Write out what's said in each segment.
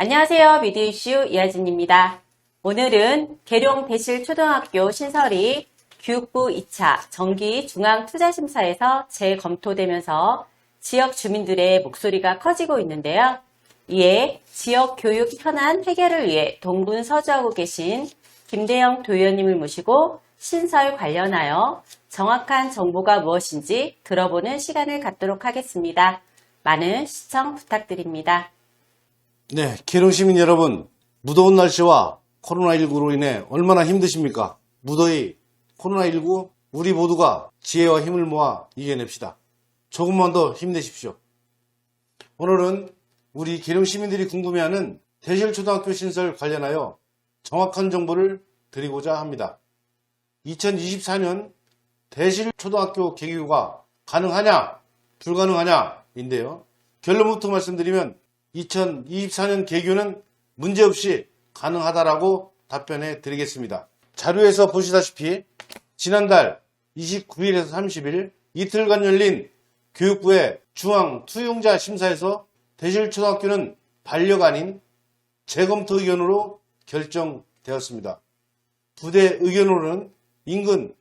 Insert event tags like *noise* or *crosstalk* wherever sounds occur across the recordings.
안녕하세요. 미디어 이슈 이하진입니다. 오늘은 계룡 배실 초등학교 신설이 교육부 2차 정기 중앙 투자 심사에서 재검토되면서 지역 주민들의 목소리가 커지고 있는데요. 이에 지역 교육 현안 해결을 위해 동분 서주하고 계신 김대영 도의원님을 모시고 신설 관련하여 정확한 정보가 무엇인지 들어보는 시간을 갖도록 하겠습니다. 많은 시청 부탁드립니다. 네, 계룡 시민 여러분, 무더운 날씨와 코로나19로 인해 얼마나 힘드십니까? 무더위, 코로나19, 우리 모두가 지혜와 힘을 모아 이겨냅시다. 조금만 더 힘내십시오. 오늘은 우리 계룡 시민들이 궁금해하는 대실초등학교 신설 관련하여 정확한 정보를 드리고자 합니다. 2024년 대실초등학교 개교가 가능하냐, 불가능하냐, 인데요. 결론부터 말씀드리면 2024년 개교는 문제없이 가능하다라고 답변해 드리겠습니다. 자료에서 보시다시피 지난달 29일에서 30일 이틀간 열린 교육부의 중앙 투용자 심사에서 대실초등학교는 반려가 아닌 재검토 의견으로 결정되었습니다. 부대 의견으로는 인근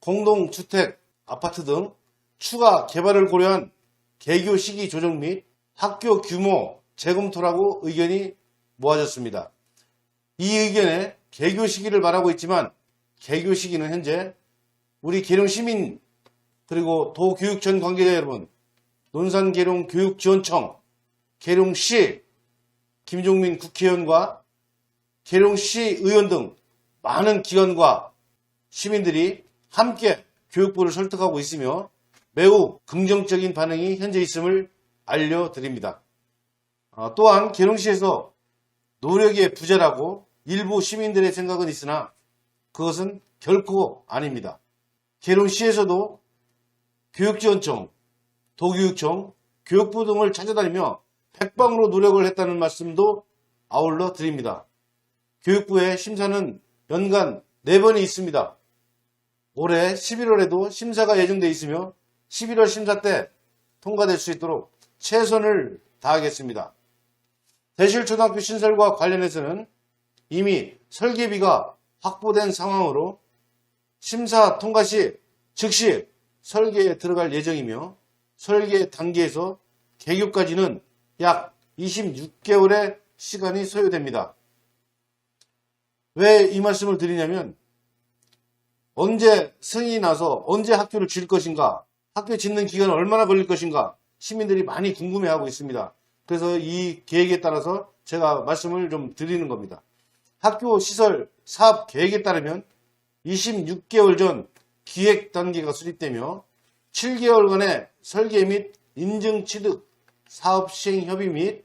공동주택, 아파트 등 추가 개발을 고려한 개교 시기 조정 및 학교 규모 재검토라고 의견이 모아졌습니다. 이 의견에 개교 시기를 말하고 있지만 개교 시기는 현재 우리 계룡 시민 그리고 도교육청 관계자 여러분, 논산계룡 교육지원청, 계룡시 김종민 국회의원과 계룡시 의원 등 많은 기관과 시민들이 함께 교육부를 설득하고 있으며 매우 긍정적인 반응이 현재 있음을 알려드립니다. 아, 또한 계룡시에서 노력의 부재라고 일부 시민들의 생각은 있으나 그것은 결코 아닙니다. 계룡시에서도 교육지원청, 도교육청, 교육부 등을 찾아다니며 백방으로 노력을 했다는 말씀도 아울러 드립니다. 교육부의 심사는 연간 4번이 있습니다. 올해 11월에도 심사가 예정돼 있으며 11월 심사 때 통과될 수 있도록 최선을 다하겠습니다. 대실초등학교 신설과 관련해서는 이미 설계비가 확보된 상황으로 심사 통과 시 즉시 설계에 들어갈 예정이며 설계 단계에서 개교까지는 약 26개월의 시간이 소요됩니다. 왜 이 말씀을 드리냐면 언제 승인이 나서 언제 학교를 지을 것인가 학교 짓는 기간은 얼마나 걸릴 것인가 시민들이 많이 궁금해하고 있습니다. 그래서 이 계획에 따라서 제가 말씀을 좀 드리는 겁니다. 학교 시설 사업 계획에 따르면 26개월 전 기획 단계가 수립되며 7개월간의 설계 및 인증 취득, 사업 시행 협의 및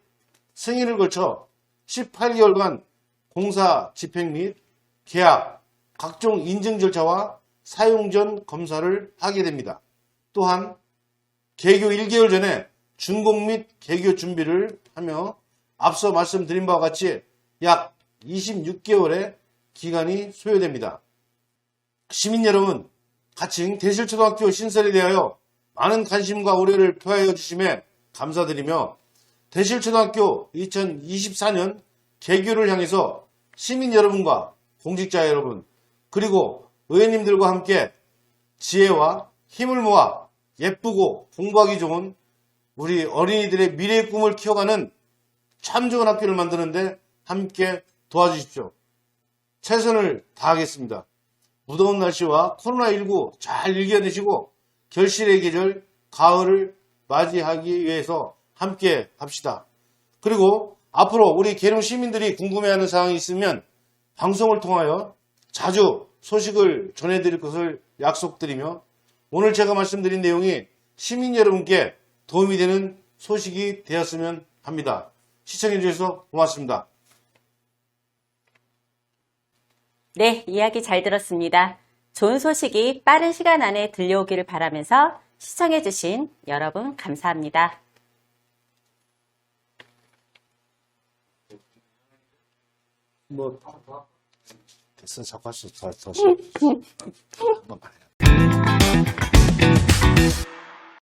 승인을 거쳐 18개월간 공사 집행 및 계약, 각종 인증 절차와 사용 전 검사를 하게 됩니다. 또한 개교 1개월 전에 준공 및 개교 준비를 하며 앞서 말씀드린 바와 같이 약 26개월의 기간이 소요됩니다. 시민 여러분, 가칭 대실초등학교 신설에 대하여 많은 관심과 우려를 표하여 주심에 감사드리며 대실초등학교 2024년 개교를 향해서 시민 여러분과 공직자 여러분 그리고 의원님들과 함께 지혜와 힘을 모아 예쁘고 공부하기 좋은 우리 어린이들의 미래의 꿈을 키워가는 참 좋은 학교를 만드는데 함께 도와주십시오. 최선을 다하겠습니다. 무더운 날씨와 코로나19 잘 이겨내시고 결실의 계절 가을을 맞이하기 위해서 함께 합시다. 그리고 앞으로 우리 계룡 시민들이 궁금해하는 사항이 있으면 방송을 통하여 자주 소식을 전해드릴 것을 약속드리며 오늘 제가 말씀드린 내용이 시민 여러분께 도움이 되는 소식이 되었으면 합니다. 시청해 주셔서 고맙습니다. 네, 이야기 잘 들었습니다. 좋은 소식이 빠른 시간 안에 들려오기를 바라면서 시청해주신 여러분 감사합니다. 뭐 됐어. 한번 말해. *laughs* thank you